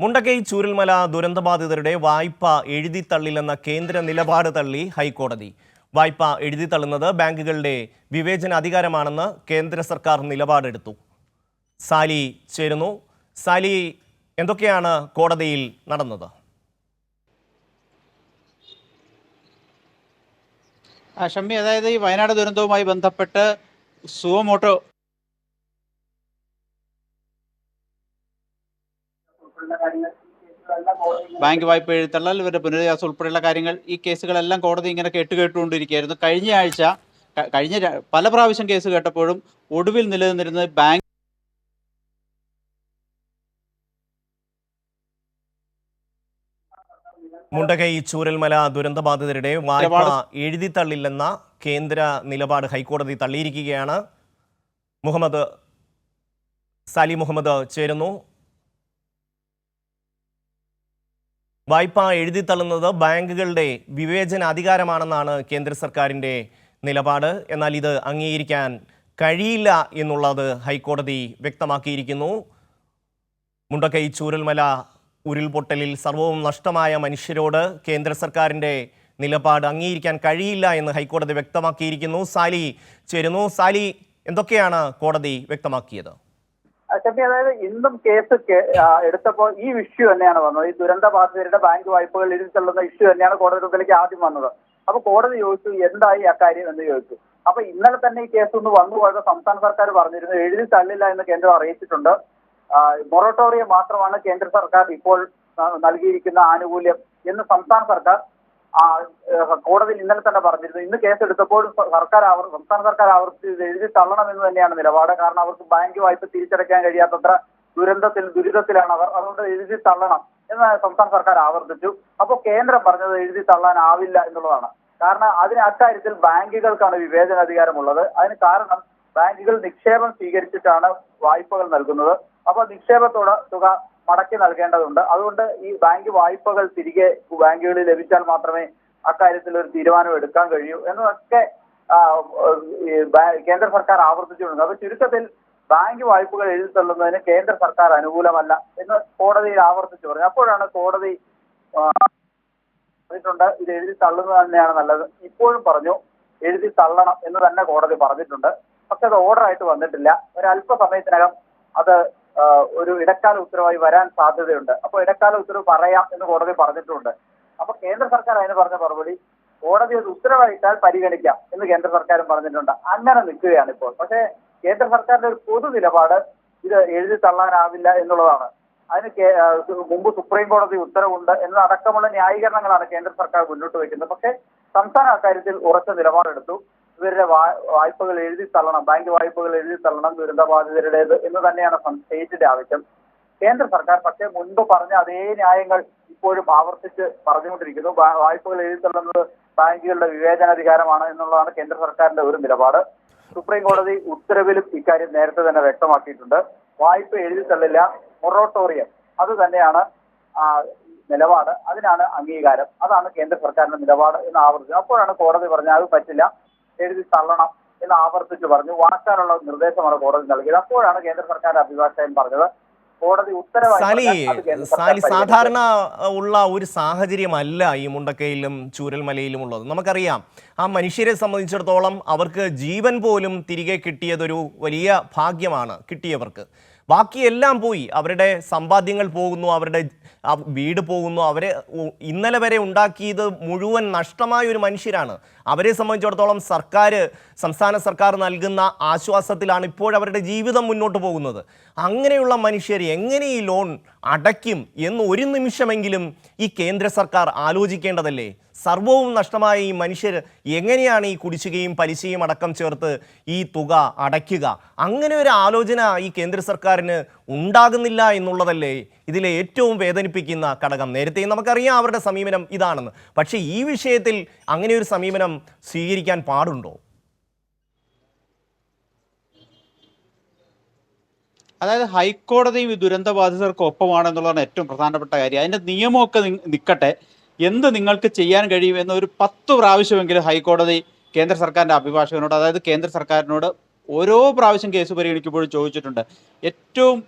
മുണ്ടക്കൈ ചൂരൽമല ദുരന്തബാധിതരുടെ വായ്പ എഴുതിത്തള്ളില്ലെന്ന കേന്ദ്ര നിലപാട് തള്ളി ഹൈക്കോടതി. വായ്പ എഴുതിത്തള്ളുന്നത് ബാങ്കുകളുടെ വിവേചന അധികാരമാണെന്ന് കേന്ദ്ര സർക്കാർ നിലപാടെടുത്തു. സാലി ചേരുന്നു. സാലി എന്തൊക്കെയാണ് കോടതിയിൽ നടന്നത്? ഷമ്മി അതായത് ഈ വയനാട് ദുരന്തവുമായി ബന്ധപ്പെട്ട് സുവമോട്ടോ ബാങ്ക് വായ്പ എഴുത്തള്ളൽ ഇവരുടെ പുനരധിവാസം ഉൾപ്പെടെയുള്ള കാര്യങ്ങൾ ഈ കേസുകളെല്ലാം കോടതി ഇങ്ങനെ കേട്ടുകേട്ടുകൊണ്ടിരിക്കുകയായിരുന്നു കഴിഞ്ഞ ആഴ്ച കഴിഞ്ഞ പല പ്രാവശ്യം കേസ് കേട്ടപ്പോഴും ഒടുവിൽ നിലനിന്നിരുന്നത് ബാങ്ക് മുണ്ടകൈ ചൂരൽമല ദുരന്തബാധിതരുടെ വായ്പ എഴുതിത്തള്ളില്ലെന്ന കേന്ദ്ര നിലപാട് ഹൈക്കോടതി തള്ളിയിരിക്കുകയാണ്. മുഹമ്മദ് സാലി മുഹമ്മദ് ചേരുന്നു. വായ്പ എഴുതിത്തള്ളുന്നത് ബാങ്കുകളുടെ വിവേചന അധികാരമാണെന്നാണ് കേന്ദ്ര സർക്കാരിന്റെ നിലപാട്. എന്നാൽ ഇത് അംഗീകരിക്കാൻ കഴിയില്ല എന്നുള്ളത് ഹൈക്കോടതി വ്യക്തമാക്കിയിരിക്കുന്നു. മുണ്ടക്കൈ ചൂരൽമല ഉരുൾപൊട്ടലിൽ സർവവും നഷ്ടമായ മനുഷ്യരോട് കേന്ദ്ര സർക്കാരിന്റെ നിലപാട് അംഗീകരിക്കാൻ കഴിയില്ല എന്ന് ഹൈക്കോടതി വ്യക്തമാക്കിയിരിക്കുന്നു. സാലി ചേരുന്നു. സാലി എന്തൊക്കെയാണ് കോടതി വ്യക്തമാക്കിയത്? ഷെഫി അതായത് ഇന്നും കേസ് എടുത്തപ്പോൾ ഈ ഇഷ്യൂ തന്നെയാണ് വന്നത്. ഈ ദുരന്ത ബാധിതരുടെ ബാങ്ക് വായ്പകൾ എഴുതിത്തള്ളുന്ന ഇഷ്യൂ തന്നെയാണ് കോടതി മുമ്പിലേക്ക് ആദ്യം വന്നത്. അപ്പൊ കോടതി ചോദിച്ചു എന്തായി അക്കാര്യം എന്ന് ചോദിച്ചു. അപ്പൊ ഇന്നലെ തന്നെ ഈ കേസ് ഒന്ന് വന്നു പോയത് സംസ്ഥാന സർക്കാർ പറഞ്ഞിരുന്നു. എഴുതി തള്ളില്ല എന്ന് കേന്ദ്രം അറിയിച്ചിട്ടുണ്ട്. മൊറട്ടോറിയം മാത്രമാണ് കേന്ദ്ര സർക്കാർ ഇപ്പോൾ നൽകിയിരിക്കുന്ന ആനുകൂല്യം എന്ന് സംസ്ഥാന സർക്കാർ കോടതിയിൽ ഇന്നലെ തന്നെ പറഞ്ഞിരുന്നു. ഇന്ന് എടുത്തപ്പോൾ സർക്കാർ ആവർ സംസ്ഥാന സർക്കാർ എഴുതി എഴുതി തള്ളണമെന്ന് തന്നെയാണ് നിലപാട്. കാരണം അവർക്ക് ബാങ്ക് വായ്പ തിരിച്ചടയ്ക്കാൻ കഴിയാത്തത്ര ദുരന്തത്തിൽ ദുരിതത്തിലാണ് അവർ. അതുകൊണ്ട് എഴുതി തള്ളണം എന്ന് സംസ്ഥാന സർക്കാർ ആവർത്തിച്ചു. അപ്പോൾ കേന്ദ്രം പറഞ്ഞത് എഴുതി തള്ളാനാവില്ല എന്നുള്ളതാണ്. കാരണം അതിന് അക്കാര്യത്തിൽ ബാങ്കുകൾക്കാണ് വിവേചനാധികാരമുള്ളത്. അതിന് കാരണം ബാങ്കുകൾ നിക്ഷേപം സ്വീകരിച്ചിട്ടാണ് വായ്പകൾ നൽകുന്നത്. അപ്പോൾ നിക്ഷേപത്തോട് തുക മടക്കി നൽകേണ്ടതുണ്ട്. അതുകൊണ്ട് ഈ ബാങ്ക് വായ്പകൾ തിരികെ ബാങ്കുകളിൽ ലഭിച്ചാൽ മാത്രമേ അക്കാര്യത്തിൽ ഒരു തീരുമാനം എടുക്കാൻ കഴിയൂ എന്നതൊക്കെ കേന്ദ്ര സർക്കാർ ആവർത്തിച്ചിട്ടുണ്ട്. അപ്പൊ ചുരുക്കത്തിൽ ബാങ്ക് വായ്പകൾ എഴുതി തള്ളുന്നതിന് കേന്ദ്ര സർക്കാർ അനുകൂലമല്ല എന്ന് കോടതിയിൽ ആവർത്തിച്ചു പറഞ്ഞു. അപ്പോഴാണ് കോടതി പറഞ്ഞിട്ടുണ്ട് ഇത് എഴുതി തള്ളുന്നത് തന്നെയാണ് നല്ലത്. ഇപ്പോഴും പറഞ്ഞു എഴുതി തള്ളണം എന്ന് തന്നെ കോടതി പറഞ്ഞിട്ടുണ്ട്. പക്ഷെ അത് ഓർഡർ ആയിട്ട് വന്നിട്ടില്ല. ഒരു അല്പസമയത്തിനകം അത് ഒരു ഇടക്കാല ഉത്തരവായി വരാൻ സാധ്യതയുണ്ട്. അപ്പൊ ഇടക്കാല ഉത്തരവ് പറയാം എന്ന് കോടതി പറഞ്ഞിട്ടുണ്ട്. അപ്പൊ കേന്ദ്ര സർക്കാർ അതിന് പറഞ്ഞ മറുപടി കോടതി അത് ഉത്തരവായിട്ടാൽ പരിഗണിക്കാം എന്ന് കേന്ദ്ര സർക്കാരും പറഞ്ഞിട്ടുണ്ട്. അങ്ങനെ നിൽക്കുകയാണ് ഇപ്പോൾ. പക്ഷേ കേന്ദ്ര സർക്കാരിന്റെ ഒരു പൊതു നിലപാട് ഇത് എഴുതി തള്ളാനാവില്ല എന്നുള്ളതാണ്. അതിന് മുമ്പ് സുപ്രീം കോടതി ഉത്തരവുണ്ട് എന്നതടക്കമുള്ള ന്യായീകരണങ്ങളാണ് കേന്ദ്ര സർക്കാർ മുന്നോട്ട് വയ്ക്കുന്നത്. പക്ഷേ സംസ്ഥാന അക്കാര്യത്തിൽ ഉറച്ച നിലപാടെടുത്തു. ഇവരുടെ വായ്പകൾ എഴുതി തള്ളണം ബാങ്ക് വായ്പകൾ എഴുതി തള്ളണം ദുരിതബാധിതരുടേത് എന്ന് തന്നെയാണ് സ്റ്റേറ്റിന്റെ ആവശ്യം. കേന്ദ്ര സർക്കാർ പക്ഷേ മുൻപ് പറഞ്ഞ അതേ ന്യായങ്ങൾ ഇപ്പോഴും ആവർത്തിച്ച് പറഞ്ഞുകൊണ്ടിരിക്കുന്നു. വായ്പകൾ എഴുതി തള്ളുന്നത് ബാങ്കുകളുടെ വിവേചനാധികാരമാണ് എന്നുള്ളതാണ് കേന്ദ്ര സർക്കാരിന്റെ ഒരു നിലപാട്. സുപ്രീം കോടതി ഉത്തരവിലും ഇക്കാര്യം നേരത്തെ തന്നെ വ്യക്തമാക്കിയിട്ടുണ്ട്. വായ്പ എഴുതി തള്ളില്ല മൊറോട്ടോറിയം. അത് തന്നെയാണ് നിലപാട്. അതിനാണ് അംഗീകാരം. അതാണ് കേന്ദ്ര സർക്കാരിന്റെ നിലപാട് എന്ന് ആവർത്തിച്ചു. അപ്പോഴാണ് കോടതി പറഞ്ഞത് അത് പറ്റില്ല. എഴുതി തള്ളണം എന്ന് ആവർത്തിച്ച് പറഞ്ഞു. വാക്കാനുള്ള നിർദ്ദേശമാണ് കോടതി നൽകിയത്. അപ്പോഴാണ് കേന്ദ്ര സർക്കാർ അഭിഭാഷകൻ പറഞ്ഞത്. കോടതി സാലി സാലി സാധാരണ ഉള്ള ഒരു സാഹചര്യമല്ല ഈ മുണ്ടക്കയിലും ചൂരൽമലയിലും ഉള്ളത്. നമുക്കറിയാം ആ മനുഷ്യരെ സംബന്ധിച്ചിടത്തോളം അവർക്ക് ജീവൻ പോലും തിരികെ കിട്ടിയതൊരു വലിയ ഭാഗ്യമാണ് കിട്ടിയവർക്ക്. ബാക്കിയെല്ലാം പോയി. അവരുടെ സമ്പാദ്യങ്ങൾ പോകുന്നു അവരുടെ വീട് പോകുന്നു. അവരെ ഇന്നലെ വരെ ഉണ്ടാക്കിയത് മുഴുവൻ നഷ്ടമായ ഒരു മനുഷ്യരാണ്. അവരെ സംബന്ധിച്ചിടത്തോളം സർക്കാർ സംസ്ഥാന സർക്കാർ നൽകുന്ന ആശ്വാസത്തിലാണ് ഇപ്പോഴവരുടെ ജീവിതം മുന്നോട്ട് പോകുന്നത്. അങ്ങനെയുള്ള മനുഷ്യർ എങ്ങനെ ഈ ലോൺ അടയ്ക്കും എന്ന് ഒരു നിമിഷമെങ്കിലും ഈ കേന്ദ്ര സർക്കാർ ആലോചിക്കേണ്ടതല്ലേ? സർവവും നഷ്ടമായ ഈ മനുഷ്യർ എങ്ങനെയാണ് ഈ കുടിശ്ശികയും പലിശയും അടക്കം ചേർത്ത് ഈ തുക അടയ്ക്കുക? അങ്ങനെ ഒരു ആലോചന ഈ കേന്ദ്ര സർക്കാരിന് ഉണ്ടാകുന്നില്ല എന്നുള്ളതല്ലേ ഇതിലെ ഏറ്റവും വേദനിപ്പിക്കുന്ന ഘടകം. നേരത്തെ നമുക്കറിയാം അവരുടെ സമീപനം ഇതാണെന്ന്. പക്ഷേ ഈ വിഷയത്തിൽ അങ്ങനെ ഒരു സമീപനം സ്വീകരിക്കാൻ പാടുണ്ടോ? അതായത് ഹൈക്കോടതിയും ഈ ദുരന്തബാധിതർക്ക് ഒപ്പമാണെന്നുള്ളതാണ് ഏറ്റവും പ്രധാനപ്പെട്ട കാര്യം. അതിന്റെ നിയമമൊക്കെ നിൽക്കട്ടെ എന്ത് നിങ്ങൾക്ക് ചെയ്യാൻ കഴിയും എന്ന ഒരു പത്ത് പ്രാവശ്യമെങ്കിലും ഹൈക്കോടതി കേന്ദ്ര സർക്കാരിന്റെ അഭിഭാഷകനോട് അതായത് കേന്ദ്ര സർക്കാരിനോട് ഓരോ പ്രാവശ്യം കേസ് പരിഗണിക്കുമ്പോഴും ചോദിച്ചിട്ടുണ്ട്. ഏറ്റവും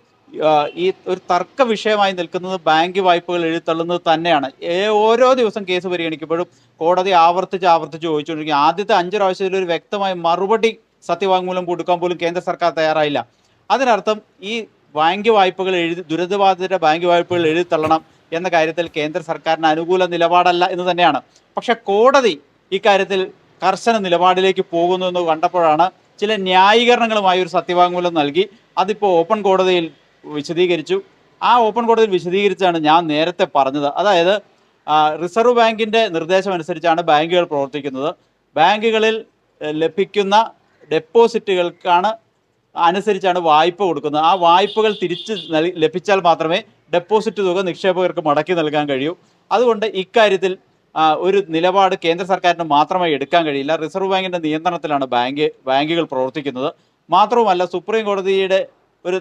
ഈ ഒരു തർക്ക വിഷയമായി നിൽക്കുന്നത് ബാങ്ക് വായ്പകൾ എഴുത്തള്ളുന്നത് തന്നെയാണ്. ഏ- ഓരോ ദിവസം കേസ് പരിഗണിക്കുമ്പോഴും കോടതി ആവർത്തിച്ച് ആവർത്തിച്ച് ചോദിച്ചുകൊണ്ടിരിക്കും. ആദ്യത്തെ അഞ്ചു പ്രാവശ്യത്തിൽ ഒരു വ്യക്തമായ മറുപടി സത്യവാങ്മൂലം കൊടുക്കാൻ പോലും കേന്ദ്ര സർക്കാർ തയ്യാറായില്ല. അതിനർത്ഥം ഈ ബാങ്ക് വായ്പകൾ എഴുതി ദുരിതബാധിതരുടെ ബാങ്ക് വായ്പകൾ എഴുതി തള്ളണം എന്ന കാര്യത്തിൽ കേന്ദ്ര സർക്കാരിന് അനുകൂല നിലപാടല്ല എന്ന് തന്നെയാണ്. പക്ഷെ കോടതി ഇക്കാര്യത്തിൽ കർശന നിലപാടിലേക്ക് പോകുന്നു എന്ന് കണ്ടപ്പോഴാണ് ചില ന്യായീകരണങ്ങളുമായി ഒരു സത്യവാങ്മൂലം നൽകി. അതിപ്പോൾ ഓപ്പൺ കോടതിയിൽ വിശദീകരിച്ചു. ആ ഓപ്പൺ കോടതിയിൽ വിശദീകരിച്ചാണ് ഞാൻ നേരത്തെ പറഞ്ഞത്. അതായത് റിസർവ് ബാങ്കിന്റെ നിർദ്ദേശം അനുസരിച്ചാണ് ബാങ്കുകൾ പ്രവർത്തിക്കുന്നത്. ബാങ്കുകളിൽ ലഭിക്കുന്ന ഡെപ്പോസിറ്റുകൾക്കാണ് അനുസരിച്ചാണ് വായ്പ കൊടുക്കുന്നത്. ആ വായ്പകൾ തിരിച്ച് ലഭിച്ചാൽ മാത്രമേ ഡെപ്പോസിറ്റ് തുക നിക്ഷേപകർക്ക് മടക്കി നൽകാൻ കഴിയൂ. അതുകൊണ്ട് ഇക്കാര്യത്തിൽ ഒരു നിലപാട് കേന്ദ്ര സർക്കാരിന് മാത്രമായി എടുക്കാൻ കഴിയില്ല. റിസർവ് ബാങ്കിന്റെ നിയന്ത്രണത്തിലാണ് ബാങ്ക് ബാങ്കുകൾ പ്രവർത്തിക്കുന്നത്. മാത്രവുമല്ല സുപ്രീം കോടതിയുടെ ഒരു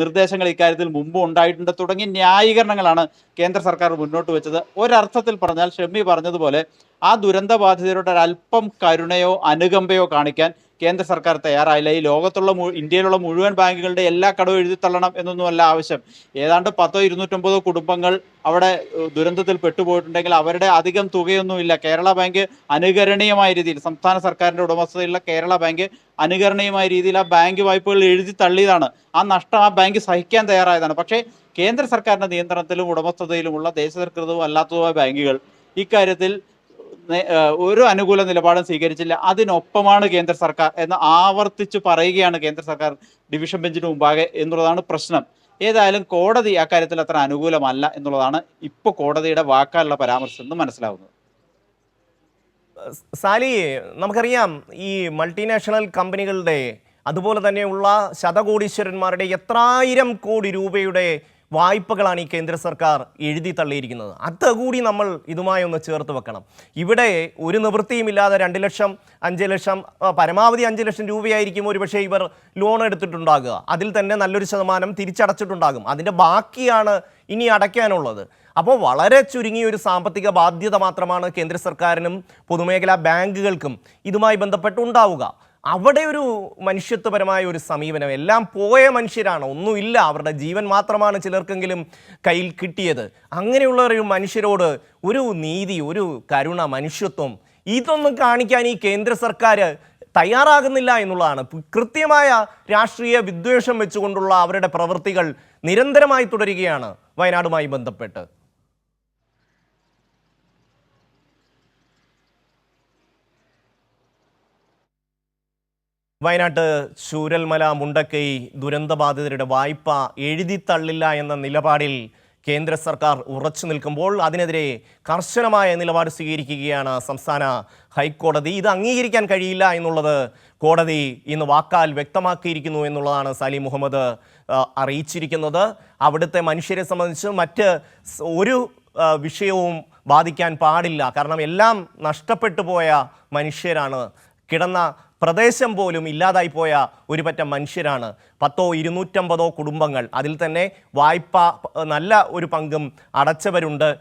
നിർദ്ദേശങ്ങൾ ഇക്കാര്യത്തിൽ മുമ്പ് ഉണ്ടായിട്ടുണ്ട്. തുടങ്ങിയ ന്യായീകരണങ്ങളാണ് കേന്ദ്ര സർക്കാർ മുന്നോട്ട് വെച്ചത്. ഒരർത്ഥത്തിൽ പറഞ്ഞാൽ ഷെമ്മി പറഞ്ഞതുപോലെ ആ ദുരന്ത ബാധിതരുടെ ഒരല്പം കരുണയോ അനുകമ്പയോ കാണിക്കാൻ കേന്ദ്ര സർക്കാർ തയ്യാറായില്ല. ഈ ലോകത്തുള്ള ഇന്ത്യയിലുള്ള മുഴുവൻ ബാങ്കുകളുടെ എല്ലാ കടവും എഴുതിത്തള്ളണം എന്നൊന്നുമല്ല ആവശ്യം. ഏതാണ്ട് പത്തോ ഇരുന്നൂറ്റമ്പതോ കുടുംബങ്ങൾ അവിടെ ദുരന്തത്തിൽ പെട്ടുപോയിട്ടുണ്ടെങ്കിൽ അവരുടെ അധികം തുകയൊന്നുമില്ല. കേരള ബാങ്ക് അനുകരണീയമായ രീതിയിൽ സംസ്ഥാന സർക്കാരിന്റെ ഉടമസ്ഥതയിലുള്ള കേരള ബാങ്ക് അനുകരണീയമായ രീതിയിൽ ആ ബാങ്ക് വായ്പകൾ എഴുതി തള്ളിയതാണ്. ആ നഷ്ടം ആ ബാങ്ക് സഹിക്കാൻ തയ്യാറായതാണ്. പക്ഷേ കേന്ദ്ര സർക്കാരിന്റെ നിയന്ത്രണത്തിലും ഉടമസ്ഥതയിലുമുള്ള ദേശസൽകൃതവും അല്ലാത്തതുമായ ബാങ്കുകൾ ഇക്കാര്യത്തിൽ ഒരു അനുകൂല നിലപാടും സ്വീകരിച്ചില്ല. അതിനൊപ്പമാണ് കേന്ദ്ര സർക്കാർ എന്ന് ആവർത്തിച്ച് പറയുകയാണ് കേന്ദ്ര സർക്കാർ ഡിവിഷൻ ബെഞ്ചിന് മുമ്പാകെ എന്നുള്ളതാണ് പ്രശ്നം. ഏതായാലും കോടതി അക്കാര്യത്തിൽ അത്ര അനുകൂലമല്ല എന്നുള്ളതാണ് ഇപ്പോൾ കോടതിയുടെ വാക്കാലുള്ള പരാമർശം എന്ന് മനസ്സിലാവുന്നത്. സാലി നമുക്കറിയാം ഈ മൾട്ടിനാഷണൽ കമ്പനികളുടെ അതുപോലെ തന്നെയുള്ള ശതകോടീശ്വരന്മാരുടെ എത്രായിരം കോടി രൂപയുടെ വായ്പകളാണ് ഈ കേന്ദ്ര സർക്കാർ എഴുതി തള്ളിയിരിക്കുന്നത്. അതുകൂടി നമ്മൾ ഇതുമായി ഒന്ന് ചേർത്ത് വെക്കണം. ഇവിടെ ഒരു നിവൃത്തിയും ഇല്ലാതെ രണ്ട് ലക്ഷം അഞ്ച് ലക്ഷം പരമാവധി അഞ്ച് ലക്ഷം രൂപയായിരിക്കും ഒരുപക്ഷെ ഇവർ ലോൺ എടുത്തിട്ടുണ്ടാകുക. അതിൽ തന്നെ നല്ലൊരു ശതമാനം തിരിച്ചടച്ചിട്ടുണ്ടാകും. അതിന്റെ ബാക്കിയാണ് ഇനി അടയ്ക്കാനുള്ളത്. അപ്പോൾ വളരെ ചുരുങ്ങിയ ഒരു സാമ്പത്തിക ബാധ്യത മാത്രമാണ് കേന്ദ്ര സർക്കാരിനും പൊതുമേഖലാ ബാങ്കുകൾക്കും ഇതുമായി ബന്ധപ്പെട്ട് ഉണ്ടാവുക. അവിടെ ഒരു മനുഷ്യത്വപരമായ ഒരു സമീപനം. എല്ലാം പോയ മനുഷ്യരാണ്. ഒന്നുമില്ല. അവരുടെ ജീവൻ മാത്രമാണ് ചിലർക്കെങ്കിലും കയ്യിൽ കിട്ടിയത്. അങ്ങനെയുള്ള ഒരു മനുഷ്യരോട് ഒരു നീതി ഒരു കരുണ മനുഷ്യത്വം ഇതൊന്നും കാണിക്കാൻ ഈ കേന്ദ്ര സർക്കാർ തയ്യാറാകുന്നില്ല എന്നുള്ളതാണ്. കൃത്യമായ രാഷ്ട്രീയ വിദ്വേഷം വെച്ചുകൊണ്ടുള്ള അവരുടെ പ്രവൃത്തികൾ നിരന്തരമായി തുടരുകയാണ് വയനാടുമായി ബന്ധപ്പെട്ട്. വയനാട്ട് ചൂരൽമല മുണ്ടക്കൈ ദുരന്തബാധിതരുടെ വായ്പ എഴുതിത്തള്ളില്ല എന്ന നിലപാടിൽ കേന്ദ്ര സർക്കാർ ഉറച്ചു നിൽക്കുമ്പോൾ അതിനെതിരെ കർശനമായ നിലപാട് സ്വീകരിക്കുകയാണ് സംസ്ഥാന ഹൈക്കോടതി. ഇത് അംഗീകരിക്കാൻ കഴിയില്ല എന്നുള്ളത് കോടതി ഇന്ന് വാക്കാൽ വ്യക്തമാക്കിയിരിക്കുന്നു എന്നുള്ളതാണ് സലീം മുഹമ്മദ് അറിയിച്ചിരിക്കുന്നത്. അവിടുത്തെ മനുഷ്യരെ സംബന്ധിച്ച് മറ്റ് ഒരു വിഷയവും ബാധിക്കാൻ പാടില്ല. കാരണം എല്ലാം നഷ്ടപ്പെട്ടു പോയ മനുഷ്യരാണ്. കിടന്ന പ്രദേശം പോലും ഇല്ലാതായിപ്പോയ ഒരു പറ്റം മനുഷ്യരാണ്. പത്തോ ഇരുന്നൂറ്റമ്പതോ കുടുംബങ്ങൾ. അതിൽ തന്നെ വായ്പ നല്ല ഒരു പങ്കും അടച്ചവരുണ്ട്.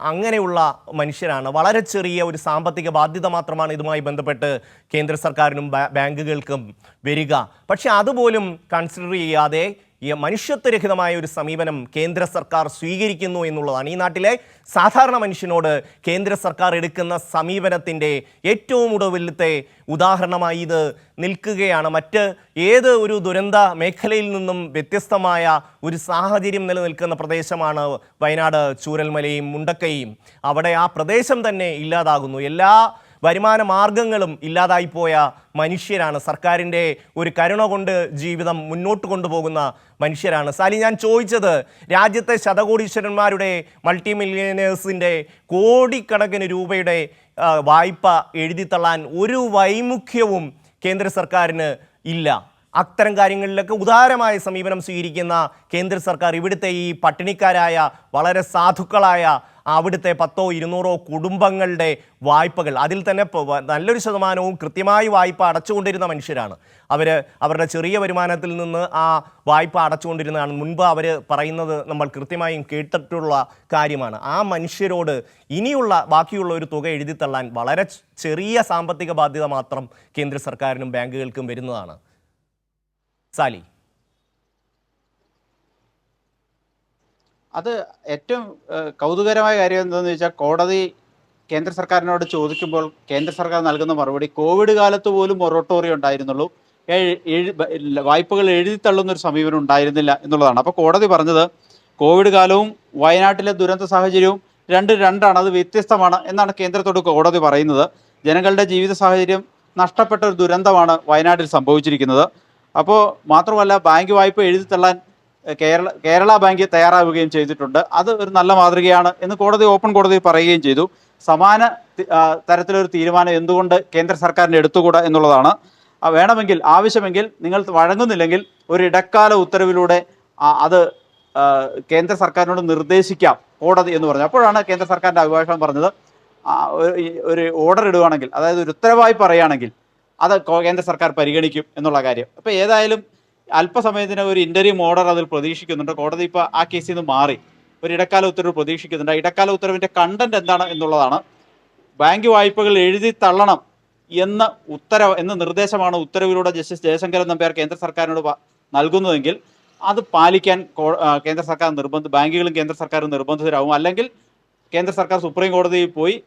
അങ്ങനെയുള്ള മനുഷ്യരാണ്. വളരെ ചെറിയ ഒരു സാമ്പത്തിക ബാധ്യത മാത്രമാണ് ഇതുമായി ബന്ധപ്പെട്ട് കേന്ദ്ര സർക്കാരിനും ബാങ്കുകൾക്കും വരിക. പക്ഷെ അതുപോലും കൺസിഡർ ചെയ്യാതെ ഈ മനുഷ്യത്വരഹിതമായ ഒരു സമീപനം കേന്ദ്ര സർക്കാർ സ്വീകരിക്കുന്നു എന്നുള്ളതാണ്. ഈ നാട്ടിലെ സാധാരണ മനുഷ്യനോട് കേന്ദ്ര സർക്കാർ എടുക്കുന്ന സമീപനത്തിന്റെ ഏറ്റവും ഒടുവിലത്തെ ഉദാഹരണമായി ഇത് നിൽക്കുകയാണ്. മറ്റ് ഏത് ഒരു ദുരന്ത മേഖലയിൽ നിന്നും വ്യത്യസ്തമായ ഒരു സാഹചര്യം നിലനിൽക്കുന്ന പ്രദേശമാണ് വയനാട് ചൂരൽമലയും മുണ്ടക്കയും. അവിടെ ആ പ്രദേശം തന്നെ ഇല്ലാതാകുന്നു. എല്ലാ വരുമാന മാർഗങ്ങളും ഇല്ലാതായിപ്പോയ മനുഷ്യരാണ്. സർക്കാരിന്റെ ഒരു കരുണ കൊണ്ട് ജീവിതം മുന്നോട്ട് കൊണ്ടുപോകുന്ന മനുഷ്യരാണ്. സാലി ഞാൻ ചോദിച്ചത് രാജ്യത്തെ ശതകോടീശ്വരന്മാരുടെ മൾട്ടി മില്യനേഴ്സിന്റെ കോടിക്കണക്കിന് രൂപയുടെ വായ്പ എഴുതിത്തള്ളാൻ ഒരു വൈമുഖ്യവും കേന്ദ്ര സർക്കാരിന് ഇല്ല. അത്തരം കാര്യങ്ങളിലൊക്കെ ഉദാരമായ സമീപനം സ്വീകരിക്കുന്ന കേന്ദ്ര സർക്കാർ ഇവിടുത്തെ ഈ പട്ടിണിക്കാരായ വളരെ സാധുക്കളായ അവിടുത്തെ പത്തോ ഇരുന്നൂറോ കുടുംബങ്ങളുടെ വായ്പകൾ. അതിൽ തന്നെ നല്ലൊരു ശതമാനവും കൃത്യമായി വായ്പ അടച്ചുകൊണ്ടിരുന്ന മനുഷ്യരാണ്. അവർ അവരുടെ ചെറിയ വരുമാനത്തിൽ നിന്ന് ആ വായ്പ അടച്ചുകൊണ്ടിരുന്നതാണ്. മുൻപ് അവർ പറയുന്നത് നമ്മൾ കൃത്യമായും കേട്ടിട്ടുള്ള കാര്യമാണ്. ആ മനുഷ്യരോട് ഇനിയുള്ള ബാക്കിയുള്ള ഒരു തുക എഴുതിത്തള്ളാൻ വളരെ ചെറിയ സാമ്പത്തിക ബാധ്യത മാത്രം കേന്ദ്ര സർക്കാരിനും ബാങ്കുകൾക്കും വരുന്നതാണ്. സാലി. അത് ഏറ്റവും കൗതുകരമായ കാര്യം എന്താണെന്ന് വെച്ചാൽ കോടതി കേന്ദ്ര സർക്കാരിനോട് ചോദിക്കുമ്പോൾ കേന്ദ്ര സർക്കാർ നൽകുന്ന മറുപടി കോവിഡ് കാലത്ത് പോലും മൊറട്ടോറിയം ഉണ്ടായിരുന്നുള്ളൂ. വായ്പകൾ എഴുതി തള്ളുന്ന ഒരു സമീപനം ഉണ്ടായിരുന്നില്ല എന്നുള്ളതാണ്. അപ്പോൾ കോടതി പറഞ്ഞത് കോവിഡ് കാലവും വയനാട്ടിലെ ദുരന്ത സാഹചര്യവും രണ്ട് രണ്ടാണ് അത് വ്യത്യസ്തമാണ് എന്നാണ് കേന്ദ്രത്തോട് കോടതി പറയുന്നത്. ജനങ്ങളുടെ ജീവിത സാഹചര്യം നഷ്ടപ്പെട്ട ഒരു ദുരന്തമാണ് വയനാട്ടിൽ സംഭവിച്ചിരിക്കുന്നത്. അപ്പോൾ മാത്രമല്ല ബാങ്ക് വായ്പ എഴുതി തള്ളാൻ കേരള കേരള ബാങ്ക് തയ്യാറാവുകയും ചെയ്തിട്ടുണ്ട്. അത് ഒരു നല്ല മാതൃകയാണ് എന്ന് കോടതി ഓപ്പൺ കോടതി പറയുകയും ചെയ്തു. സമാന തരത്തിലൊരു തീരുമാനം എന്തുകൊണ്ട് കേന്ദ്ര സർക്കാരിന് എടുത്തുകൂടാ എന്നുള്ളതാണ്. വേണമെങ്കിൽ ആവശ്യമെങ്കിൽ നിങ്ങൾ വഴങ്ങുന്നില്ലെങ്കിൽ ഒരു ഇടക്കാല ഉത്തരവിലൂടെ അത് കേന്ദ്ര സർക്കാരിനോട് നിർദ്ദേശിക്കാം കോടതി എന്ന് പറഞ്ഞു. അപ്പോഴാണ് കേന്ദ്ര സർക്കാരിന്റെ അഭിഭാഷകൻ പറഞ്ഞത് ഒരു ഓർഡർ ഇടുകയാണെങ്കിൽ അതായത് ഒരു ഉത്തരവായി പറയുകയാണെങ്കിൽ അത് കേന്ദ്ര സർക്കാർ പരിഗണിക്കും എന്നുള്ള കാര്യം. അപ്പോൾ ഏതായാലും അല്പസമയത്തിന് ഒരു ഇന്റർവ്യൂ ഓർഡർ അതിൽ പ്രതീക്ഷിക്കുന്നുണ്ട്. കോടതി ഇപ്പോൾ ആ കേസിൽ നിന്ന് മാറി. ഒരു ഇടക്കാല ഉത്തരവ് പ്രതീക്ഷിക്കുന്നുണ്ട്. ഇടക്കാല ഉത്തരവിന്റെ കണ്ടന്റ് എന്താണ് എന്നുള്ളതാണ്. ബാങ്ക് വായ്പകൾ എഴുതി തള്ളണം എന്ന ഉത്തരവ് എന്ന നിർദ്ദേശമാണ് ഉത്തരവിലൂടെ ജസ്റ്റിസ് ജയശങ്കരൻ നമ്പ്യാർ കേന്ദ്ര സർക്കാരിനോട് നൽകുന്നതെങ്കിൽ അത് പാലിക്കാൻ കേന്ദ്ര സർക്കാർ നിർബന്ധ ബാങ്കുകളും കേന്ദ്ര സർക്കാരും നിർബന്ധിതരാകും അല്ലെങ്കിൽ കേന്ദ്ര സർക്കാർ സുപ്രീം കോടതിയിൽ പോയി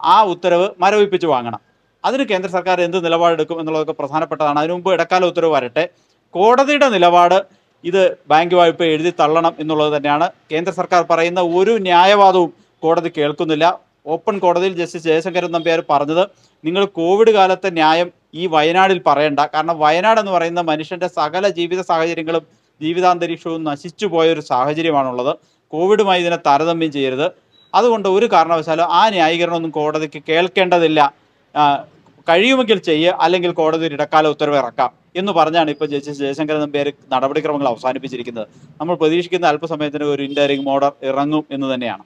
ആ ഉത്തരവ് മരവിപ്പിച്ച് വാങ്ങണം. അതിന് കേന്ദ്ര സർക്കാർ എന്ത് നിലപാടെടുക്കും എന്നുള്ളതൊക്കെ പ്രധാനപ്പെട്ടതാണ്. അതിനുമുമ്പ് ഇടക്കാല ഉത്തരവ് വരട്ടെ. കോടതിയുടെ നിലപാട് ഇത് ബാങ്ക് വായ്പ എഴുതി തള്ളണം എന്നുള്ളത് തന്നെയാണ്. കേന്ദ്ര സർക്കാർ പറയുന്ന ഒരു ന്യായവാദവും കോടതി കേൾക്കുന്നില്ല. ഓപ്പൺ കോടതിയിൽ ജസ്റ്റിസ് ജയശങ്കരൻ നമ്പ്യാർ പറഞ്ഞത് നിങ്ങൾ കോവിഡ് കാലത്തെ ന്യായം ഈ വയനാടിൽ പറയണ്ട. കാരണം വയനാട് എന്ന് പറയുന്ന മനുഷ്യന്റെ സകല ജീവിത സാഹചര്യങ്ങളും ജീവിതാന്തരീക്ഷവും നശിച്ചു പോയ ഒരു സാഹചര്യമാണുള്ളത്. കോവിഡുമായി ഇതിനെ താരതമ്യം ചെയ്യരുത്. അതുകൊണ്ട് ഒരു കാരണവശാലും ആ ന്യായീകരണമൊന്നും കോടതിക്ക് കേൾക്കേണ്ടതില്ല. കഴിയുമെങ്കിൽ ചെയ്യുക അല്ലെങ്കിൽ കോടതി ഇടക്കാല ഉത്തരവ് ഇറക്കാം എന്ന് പറഞ്ഞാണ് ഇപ്പോൾ ജസ്റ്റിസ് ജയശങ്കരൻ നമ്പ്യാർ നടപടിക്രമങ്ങൾ അവസാനിപ്പിച്ചിരിക്കുന്നത്. നമ്മൾ പ്രതീക്ഷിക്കുന്ന അല്പസമയത്തിന് ഒരു ഇൻഡയറിംഗ് ഓർഡർ ഇറങ്ങും എന്ന് തന്നെയാണ്.